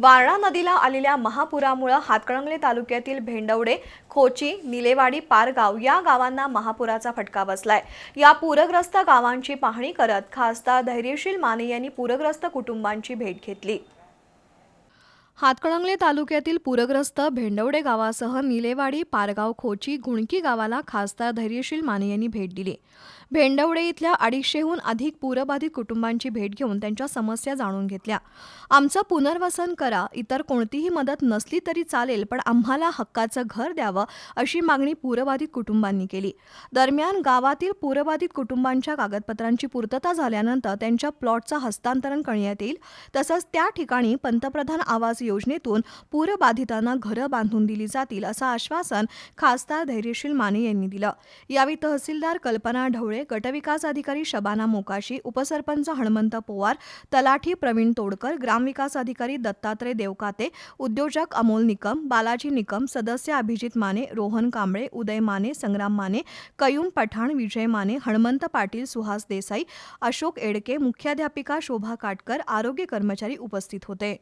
वारणा नदीला आलेल्या महापुरामुळं हातकणंगले तालुक्यातील भेंडवडे खोची निलेवाडी पारगाव या गावांना महापुराचा फटका बसलाय. या पूरग्रस्त गावांची पाहणी करत खासदार धैर्यशील माने यांनी पूरग्रस्त कुटुंबांची भेट घेतली. हातकणंगले तालुक्यातील पूरग्रस्त भेंडवडे गावासह निलेवाडी पारगाव खोची गुणकी गावाला खासदार धैर्यशील माने यांनी भेट दिली. भेंडवडे इथल्या अडीचशेहून अधिक पूरबाधित कुटुंबांची भेट घेऊन त्यांच्या समस्या जाणून घेतल्या. आमचं पुनर्वसन करा इतर कोणतीही मदत नसली तरी चालेल पण आम्हाला हक्काचं घर द्यावं अशी मागणी पूरबाधित कुटुंबांनी केली. दरम्यान गावातील पूरबाधित कुटुंबांच्या कागदपत्रांची पूर्तता झाल्यानंतर त्यांच्या प्लॉटचं हस्तांतरण करण्यात येईल. तसंच त्या ठिकाणी पंतप्रधान आवास योजनेतून पूरबाधितांना घरं बांधून दिली जातील असं आश्वासन खासदार धैर्यशील माने यांनी दिलं. यावेळी तहसीलदार कल्पना ढवळे गटविकास अधिकारी शबाना मोकाशी उपसरपंच हणमंत पोवार तलाठी प्रवीण तोडकर ग्रामविकास अधिकारी दत्तात्रय देवकाते उद्योजक अमोल निकम बालाजी निकम सदस्य अभिजित माने रोहन कांबळे उदय माने संग्राम माने कयूम पठाण विजय माने हणमंत पाटील सुहास देसाई अशोक एडके मुख्याध्यापिका शोभा काटकर आरोग्य कर्मचारी उपस्थित होते.